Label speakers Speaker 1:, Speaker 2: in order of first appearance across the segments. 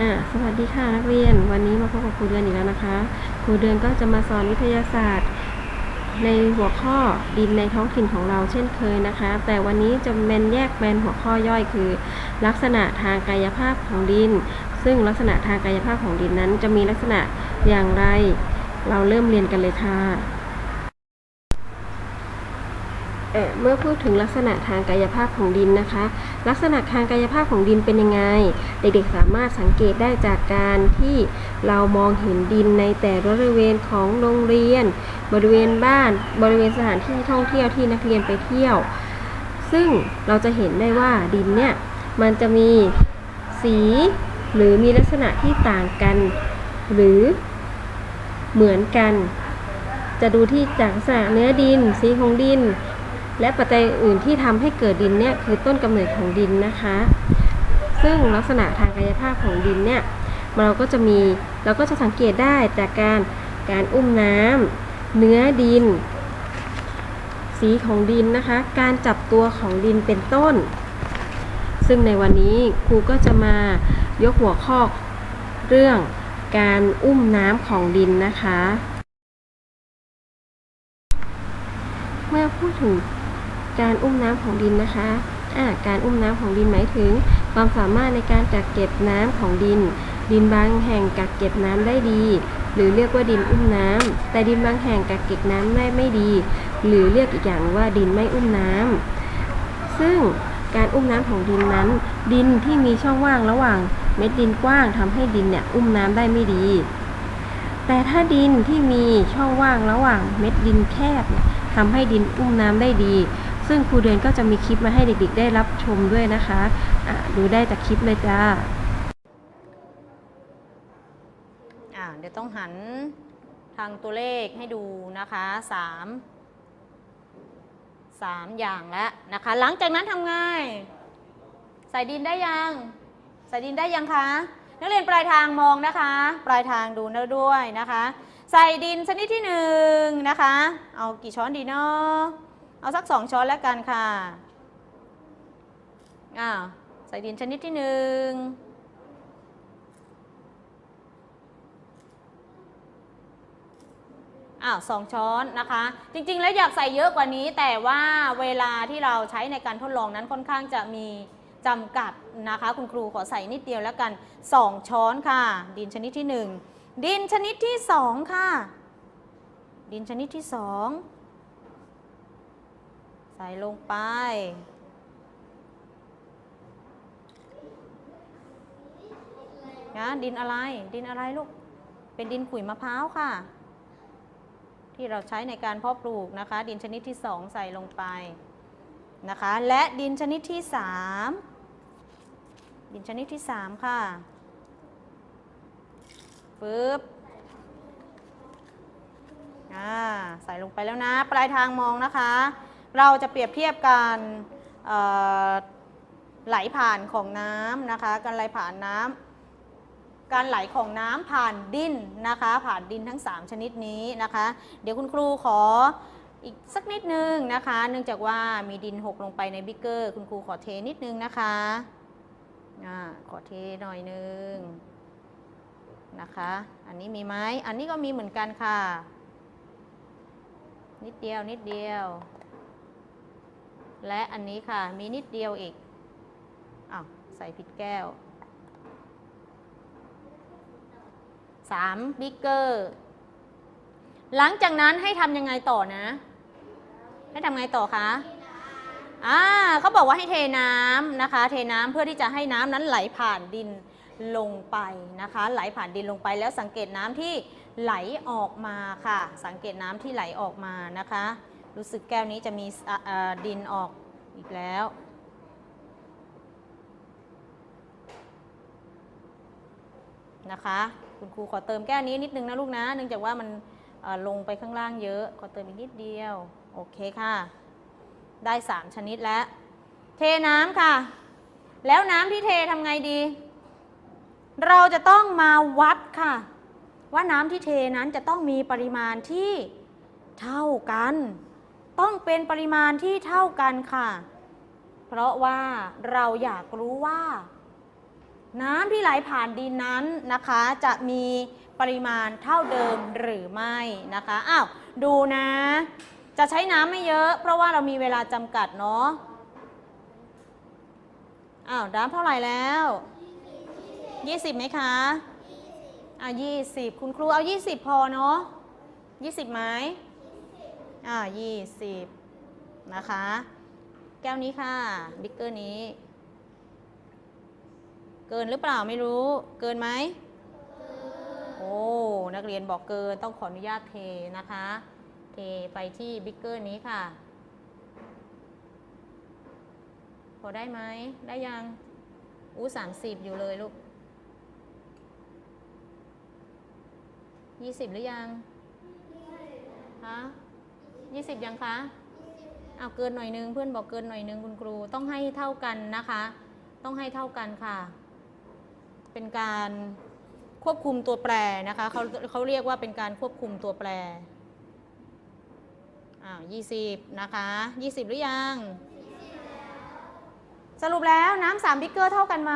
Speaker 1: อ่าสวัสดีค่ะนักเรียน วันนี้มาพบกับครูเดือนอีกแล้วนะคะ ครูเดือนก็จะมาสอนวิทยาศาสตร์ ในหัวข้อดินในท้องถิ่นของเราเช่นเคยนะคะ แต่วันนี้จะเป็นแยกเป็นหัวข้อย่อยคือ ลักษณะทางกายภาพของดิน ซึ่งลักษณะทางกายภาพของดินนั้น จะมีลักษณะอย่างไร เราเริ่มเรียนกันเลยค่ะ เมื่อพูดถึงลักษณะทางกายภาพของดินนะคะ ลักษณะทางกายภาพของดินเป็นยังไง เด็กๆสามารถสังเกตได้จากการที่เรามองเห็นดินในแต่ละบริเวณของโรงเรียน บริเวณบ้าน บริเวณสถานที่ท่องเที่ยวที่นักเรียนไปเที่ยว ซึ่งเราจะเห็นได้ว่าดินเนี่ยมันจะมีสีหรือมีลักษณะที่ต่างกัน หรือเหมือนกัน จะดูที่จากลักษณะเนื้อดิน สีของดิน และปัจจัยอื่นที่ทำให้เกิดดินเนี่ยคือต้นกำเนิดของดินนะคะ ซึ่งลักษณะทางกายภาพของดินเนี่ยเราก็จะมีเราก็จะสังเกตได้จากการการอุ้มน้ำเนื้อดิน สีของดินนะคะ การจับตัวของดินเป็นต้น ซึ่งในวันนี้ครูก็จะมายกหัวข้อเรื่องการอุ้มน้ำของดินนะคะ เมื่อพูดถึง การอุ้มน้ำของดินนะคะอ่าการอุ้มน้ำของดินหมายถึง ความสามารถในการกักเก็บน้ำของดิน ดินบางแห่งกักเก็บน้ำได้ดี หรือเรียกว่าดินอุ้มน้ำแต่ดินบางแห่งกักเก็บน้ำได้ไม่ดี หรือเรียกอีกอย่างว่าดินไม่อุ้มน้ำซึ่งการอุ้มน้ำของดินนั้น ดินที่มีช่องว่างระหว่างเม็ดดินกว้างทำให้ดินเนี่ยอุ้มน้ำได้ไม่ดี แต่ถ้าดินที่มีช่องว่างระหว่างเม็ดดินแคบเนี่ยทำให้ดินอุ้มน้ำได้ดี ซึ่งครูเดือนก็จะมีคลิปมาให้เด็กๆ ได้รับชมด้วยนะคะะดูได้จากคลิปเลยจ้า
Speaker 2: เดี๋ยวต้องหันทางตัวเลขให้ดูนะคะสามสามอย่างแล้วนะคะ หลังจากนั้นทำไงใส่ดินได้ยังใส่ดินได้ยังคะนักเรียนปลายทางมองนะคะ ปลายทางดูนะด้วยนะคะ ใส่ดินชนิดที่หนึ่งนะคะ เอากี่ช้อนดีเนาะ เอาสักสองช้อนแล้วกันค่ะอ้าวใส่ดินชนิดที่หนึ่งอ้าวสองช้อนนะคะ จริงๆ แล้วอยากใส่เยอะกว่านี้ แต่ว่าเวลาที่เราใช้ในการทดลองนั้นค่อนข้างจะมีจำกัดนะคะ คุณครูขอใส่นิดเดียวแล้วกัน 2 ช้อนค่ะ ดินชนิดที่ 1 ดินชนิดที่ 2 ค่ะ ดินชนิดที่2ใส่ลงไป นะดินอะไร ดินอะไรลูก เป็นดินขุยมะพร้าวค่ะ ที่เราใช้ในการเพาะปลูกนะคะ ดินชนิดที่2ใส่ลงไปนะคะ และดินชนิดที่3ดินชนิดที่3ค่ะปึ๊บอ่าใส่ลงไปแล้วนะ ปลายทางมองนะคะ เราจะเปรียบเทียบการไหลผ่านของน้ำนะคะ การไหลผ่านน้ำการไหลของน้ำผ่านดินนะคะ ผ่านดินทั้ง 3 ชนิดนี้นะคะ เดี๋ยวคุณครูขออีกสักนิดนึงนะคะ เนื่องจากว่ามีดินหกลงไปในบิ๊กเกอร์ คุณครูขอเทนิดนึงนะคะอ่าขอเทหน่อยนึงนะคะ อันนี้มีไหมอันนี้ก็มีเหมือนกันค่ะ นิดเดียวนิดเดียว และอันนี้ค่ะ มีนิดเดียวอีกอ้าวใส่ผิดแก้ว3บิ๊กเกอร์หลังจากนั้นให้ทำยังไงต่อนะ ให้ทำไงต่อคะอ่าเขาบอกว่าให้เทน้ำนะคะ เทน้ำเพื่อที่จะให้น้ำนั้นไหลผ่านดินลงไปนะคะ ไหลผ่านดินลงไปแล้วสังเกตน้ำที่ไหลออกมาค่ะ สังเกตน้ำที่ไหลออกมานะคะ รู้สึกแก้วนี้จะมีดินออกอีกแล้ว นะคะ คุณครูขอเติมแก้วนี้นิดนึงนะลูกนะ เนื่องจากว่ามันลงไปข้างล่างเยอะ ขอเติมอีกนิดเดียว โอเคค่ะ ได้ 3 ชนิดแล้ว เทน้ำค่ะ แล้วน้ำที่เททำไงดี เราจะต้องมาวัดค่ะ ว่าน้ำที่เทนั้นจะต้องมีปริมาณที่เท่ากัน ต้องเป็นปริมาณที่เท่ากันค่ะ เพราะว่าเราอยากรู้ว่า น้ำที่ไหลผ่านดินนั้นนะคะ จะมีปริมาณเท่าเดิมหรือไม่นะคะอ้าวดูนะ จะใช้น้ำไม่เยอะ เพราะว่าเรามีเวลาจำกัดเนาะอ้าวน้ำเท่าไหร่แล้ว 20ไหมคะอ่า20 คุณครูเอา 20 พอเนาะ20ไหม อ่า20นะคะ แก้วนี้ค่ะ บิ๊กเกอร์นี้ เกินหรือเปล่าไม่รู้ เกินไหม โอ้ นักเรียนบอกเกิน ต้องขออนุญาตเทนะคะ เทไปที่บิ๊กเกอร์นี้ค่ะ พอได้ไหม ได้ยัง อู้สามสิบอยู่เลยลูกยี่สิบหรือยัง ฮะ ยี่สิบยังคะเอาเกินหน่อยนึงเพื่อนบอกเกินหน่อยนึงคุณครูต้องให้เท่ากันนะคะ ต้องให้เท่ากันค่ะ เป็นการควบคุมตัวแปรนะคะเขาเขาเรียกว่าเป็นการควบคุมตัวแปรอ้าวยี่สิบนะคะยี่สิบหรือยัง สรุปแล้วน้ำสามบิ๊กเกอร์เท่ากันไหม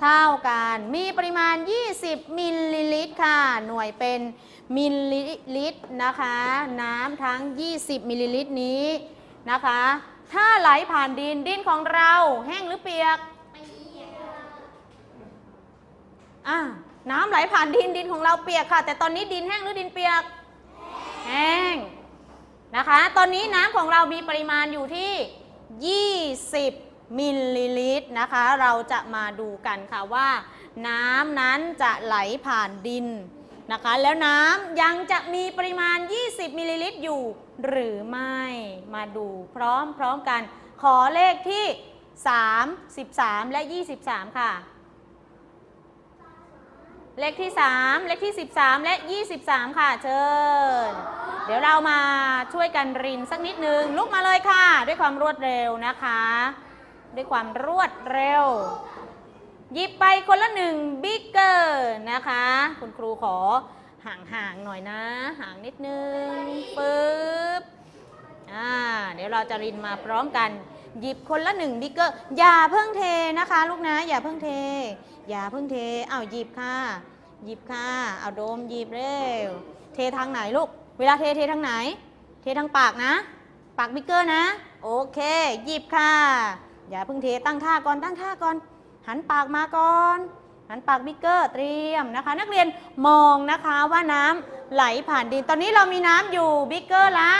Speaker 2: เท่ากัน มีปริมาณ 20 มิลลิลิตรค่ะ หน่วยเป็นมิลลิลิตรนะคะ น้ำทั้ง 20 มิลลิลิตรนี้นะคะ ถ้าไหลผ่านดินดินของเราแห้งหรือเปียกอะน้ำไหลผ่านดินดินของเราเปียกค่ะ แต่ตอนนี้ดินแห้งหรือดินเปียก แห้งนะคะ ตอนนี้น้ำของเรามีปริมาณอยู่ที่ 20 มิลลิลิตรนะคะ เราจะมาดูกันค่ะว่า น้ำนั้นจะไหลผ่านดินนะคะ แล้วน้ำยังจะมีปริมาณ 20มิลลิลิตรอยู่หรือไม่มาดูพร้อมพร้อมกัน ขอเลขที่ 3 13 และ 23 ค่ะ เลขที่ 3 เลขที่ 13 และ 23 ค่ะ เชิญ เดี๋ยวเรามาช่วยกันรินสักนิดนึงลุกมาเลยค่ะ ด้วยความรวดเร็วนะคะ ด้วยความรวดเร็ว หยิบไปคนละหนึ่งบิ๊กเกอร์นะคะ คุณครูขอห่างๆหน่อยนะ ห่างนิดนึงปึ๊บอ่าเดี๋ยวเราจะรินมาพร้อมกัน หยิบคนละหนึ่งบิ๊กเกอร์อย่าเพิ่งเทนะคะ ลูกนะ อย่าเพิ่งเท อย่าเพิ่งเทเอาหยิบค่ะ หยิบค่ะ เอาโดมหยิบเร็ว เททางไหนลูก เวลาเทเททางไหน เททางปากนะ ปากบิ๊กเกอร์นะ โอเค หยิบค่ะ อย่าเพิ่งเทตั้งท่าก่อนตั้งท่าก่อน หันปากมาก่อน หันปากบิ๊กเกอร์เตรียมนะคะ นักเรียนมองนะคะว่าน้ำไหลผ่านดิน ตอนนี้เรามีน้ำอยู่บิ๊กเกอร์ละ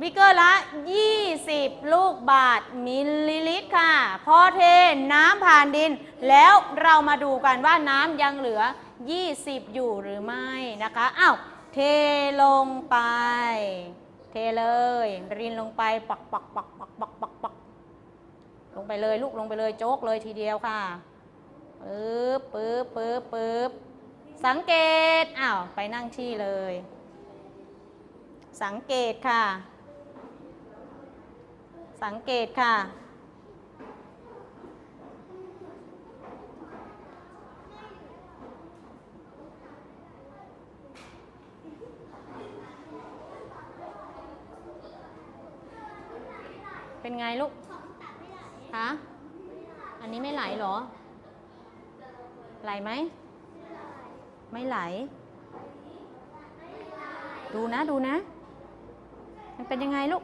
Speaker 2: บิกเกอร์ละ 20 ลูกบาทมิลลิลิตรค่ะ พอเทน้ำผ่านดิน แล้วเรามาดูกันว่าน้ำยังเหลือ 20 อยู่หรือไม่นะคะอ้าวเทลงไป เทเลย รินลงไปปักปักปัก ลงไปเลยลูกลงไปเลยโจกเลยทีเดียวค่ะปึ๊บปึ๊บปึ๊บปึ๊บสังเกตอ้าวไปนั่งที่เลย สังเกตค่ะ สังเกตค่ะ เป็นไงลูก อันนี้ไม่ไหลหรอ ไหลไหม ไม่ไหล ดูนะดูนะ มันเป็นยังไงลูก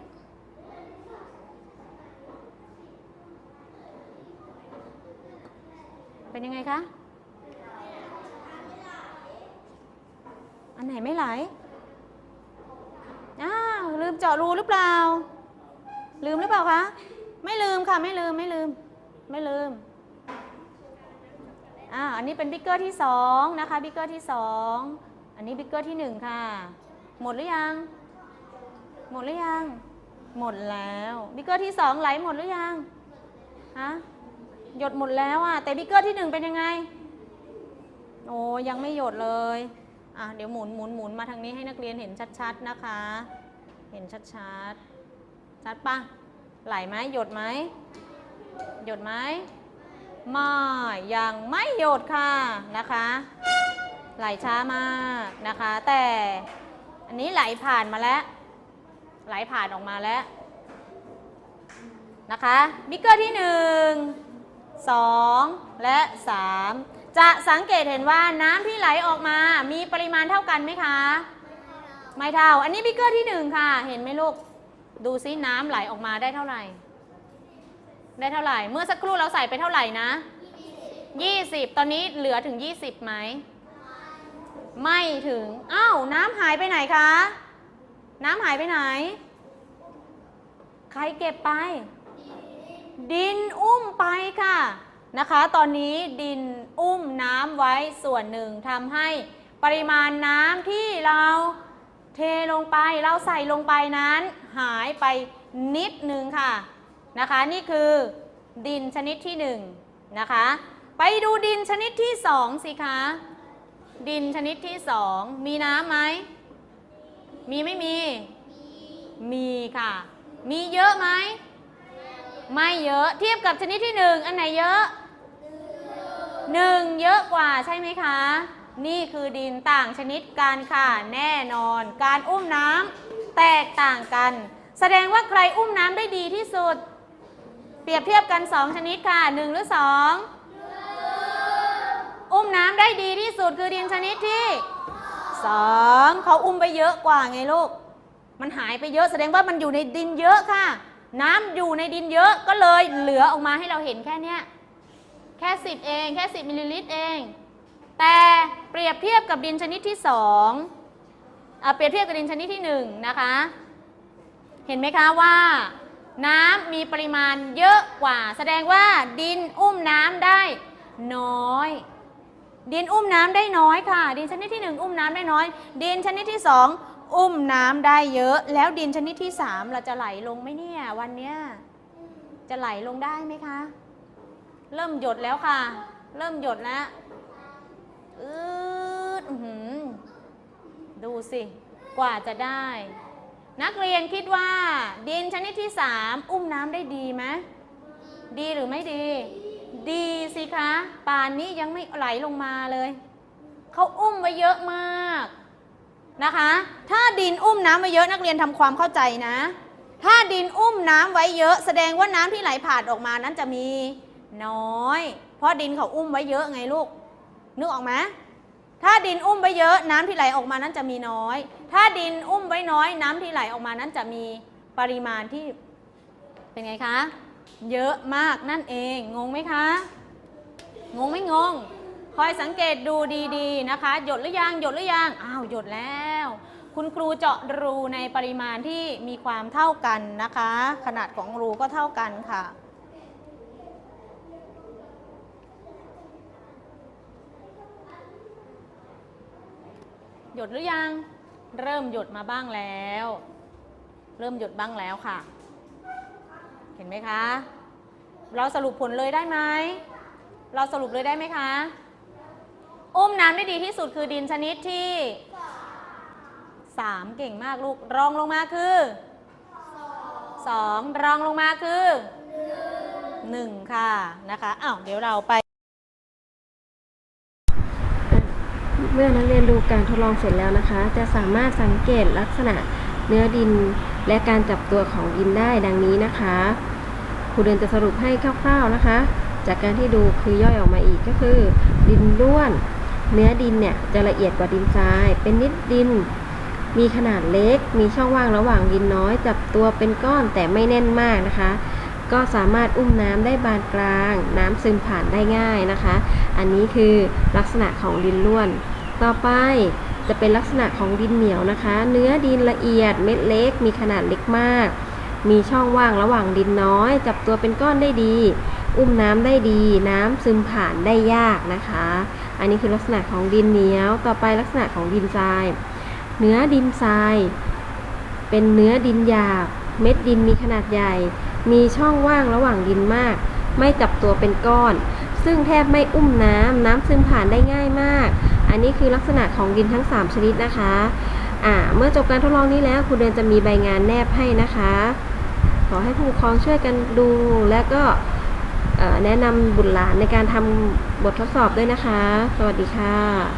Speaker 2: เป็นยังไงคะ อันไหนไม่ไหล อ้าวลืมเจาะรูหรือเปล่า ลืมหรือเปล่าคะ ไม่ลืมค่ะ ไม่ลืมไม่ลืม ไม่ลืมอ่าอันนี้เป็นบิ๊กเกอร์ที่สองนะคะบิ๊กเกอร์ที่สองอันนี้บิ๊กเกอร์ที่หนึ่งค่ะ หมดหรือยัง หมดหรือยัง หมดแล้วบิ๊กเกอร์ที่สองไหลหมดหรือยังฮะหยดหมดแล้วอะแต่บิ๊กเกอร์ที่หนึ่งเป็นยังไงโอ้ยังไม่หยดเลยอะเดี๋ยวหมุนหมุนหมุนมาทางนี้ให้นักเรียนเห็นชัดๆนะคะ เห็นชัดๆชัดปะ ไหลไหมหยดไหมหยดไหมไม่ยังไม่หยดค่ะนะคะ ไหลช้ามากนะคะ แต่อันนี้ไหลผ่านมาแล้ว ไหลผ่านออกมาแล้วนะคะบิ๊กเกอร์ที่หนึ่งสอง2และ 3 จะสังเกตเห็นว่าน้ำที่ไหลออกมามีปริมาณเท่ากันไหมคะ ไม่เท่า อันนี้บิ๊กเกอร์ที่ 1 ค่ะ เห็นไหมลูก ดูซิน้ำไหลออกมาได้เท่าไหร่ ได้เท่าไหร่ เมื่อสักครู่เราใส่ไปเท่าไหร่นะ 20 ตอนนี้เหลือถึง 20ไหม ไม่ถึง อ้าว น้ำหายไปไหนคะ น้ำหายไปไหน ใครเก็บไป ดินอุ้มไปค่ะ นะคะ ตอนนี้ดินอุ้มน้ำไว้ส่วนหนึ่งทำให้ปริมาณน้ำที่เรา เทลงไปเราใส่ลงไปนั้น หายไปนิดนึงค่ะนะคะ นี่คือดินชนิดที่หนึ่งนะคะ ไปดูดินชนิดที่สองสิคะดินชนิดที่สองมีน้ำไหมมีไม่มี มีค่ะ มีเยอะไหม ไม่เยอะ เทียบกับชนิดที่หนึ่งอันไหนเยอะหนึ่งเยอะกว่าใช่ไหมคะ นี่คือดินต่างชนิดกันค่ะแน่นอน การอุ้มน้ำแตกต่างกัน แสดงว่าใครอุ้มน้ำได้ดีที่สุด เปรียบเทียบกันสองชนิดค่ะหนึ่งหรือสองอุ้มน้ำได้ดีที่สุดคือดินชนิดที่สองเขาอุ้มไปเยอะกว่าไงลูก มันหายไปเยอะแสดงว่ามันอยู่ในดินเยอะค่ะ น้ำอยู่ในดินเยอะก็เลยเหลือออกมาให้เราเห็นแค่เนี้ยแค่สิบเอง แค่สิบมิลลิลิตรเอง แต่เปรียบเทียบกับดินชนิดที่สองอะเปรียบเทียบกับดินชนิดที่หนึ่งนะคะ เห็นไหมคะว่าน้ำมีปริมาณเยอะกว่า แสดงว่าดินอุ้มน้ำได้น้อย ดินอุ้มน้ำได้น้อยค่ะ ดินชนิดที่หนึ่งอุ้มน้ำได้น้อย ดินชนิดที่สองอุ้มน้ำได้เยอะ แล้วดินชนิดที่สามเราจะไหลลงไหมเนี่ยวันเนี้ยจะไหลลงได้ไหมคะ เริ่มหยดแล้วค่ะ เริ่มหยดแล้ว อืดอดูสิ กว่าจะได้ นักเรียนคิดว่า ดินชนิดที่สามอุ้มน้ำได้ดีไหมดีหรือไม่ดี ดีสิคะ ป่านนี้ยังไม่ไหลลงมาเลย เขาอุ้มไว้เยอะมากนะคะ ถ้าดินอุ้มน้ำไว้เยอะนักเรียนทำความเข้าใจนะ ถ้าดินอุ้มน้ำไว้เยอะแสดงว่าน้ำที่ไหลผ่านออกมานั้นจะมีน้อย เพราะดินเขาอุ้มไว้เยอะไงลูก นึกออกไหมถ้าดินอุ้มไว้เยอะน้ำที่ไหลออกมานั้นจะมีน้อย ถ้าดินอุ้มไว้น้อย น้ำที่ไหลออกมานั้นจะมีปริมาณที่เป็นไงคะ เยอะมากนั่นเอง งงไหมคะ งงไม่งง คอยสังเกตดูดีๆนะคะ หยดหรือยัง หยดหรือยัง อ้าว หยดแล้ว คุณครูเจาะรูในปริมาณที่มีความเท่ากันนะคะ ขนาดของรูก็เท่ากันค่ะ หยดหรือยัง เริ่มหยดมาบ้างแล้ว เริ่มหยดบ้างแล้วค่ะ เห็นไหมคะ เราสรุปผลเลยได้ไหม เราสรุปเลยได้ไหมคะ อุ้มน้ำได้ดีที่สุดคือดินชนิดที่สามเก่งมากลูก รองลงมาคือสองรองลงมาคือหนึ่งค่ะนะคะอ้าวเดี๋ยวเราไป
Speaker 1: เมื่อนักเรียนดูการทดลองเสร็จแล้วนะคะ จะสามารถสังเกตลักษณะเนื้อดินและการจับตัวของดินได้ดังนี้นะคะครูเดินจะสรุปให้คร่าวๆนะคะ จากการที่ดูคือย่อยออกมาอีกก็คือ ดินด้วน เนื้อดินเนี่ยจะละเอียดกว่าดินทราย เป็นนิดดิน มีขนาดเล็ก มีช่องว่างระหว่างดินน้อย จับตัวเป็นก้อนแต่ไม่แน่นมากนะคะ ก็สามารถอุ้มน้ำได้บานกลาง น้ำซึมผ่านได้ง่ายนะคะ อันนี้คือลักษณะของดินล้วน ต่อไปจะเป็นลักษณะของดินเหนียวนะคะ เนื้อดินละเอียดเม็ดเล็ก มีขนาดเล็กมาก มีช่องว่างระหว่างดินน้อย จับตัวเป็นก้อนได้ดี อุ้มน้ำได้ดี น้ำซึมผ่านได้ยากนะคะ อันนี้คือลักษณะของดินเหนียว ต่อไปลักษณะของดินทราย เนื้อดินทราย เป็นเนื้อดินหยาบ เม็ดดินมีขนาดใหญ่ มีช่องว่างระหว่างดินมาก ไม่จับตัวเป็นก้อน ซึ่งแทบไม่อุ้มน้ำน้ำซึมผ่านได้ง่ายมาก อันนี้คือลักษณะของดินทั้ง 3 ชนิดนะคะอ่าเมื่อจบการทดลองนี้แล้วครูเดือนจะมีใบงานแนบให้นะคะ ขอให้ผู้ปกครองช่วยกันดู และก็แนะนำบุตรหลานในการทำบททดสอบด้วยนะคะ สวัสดีค่ะ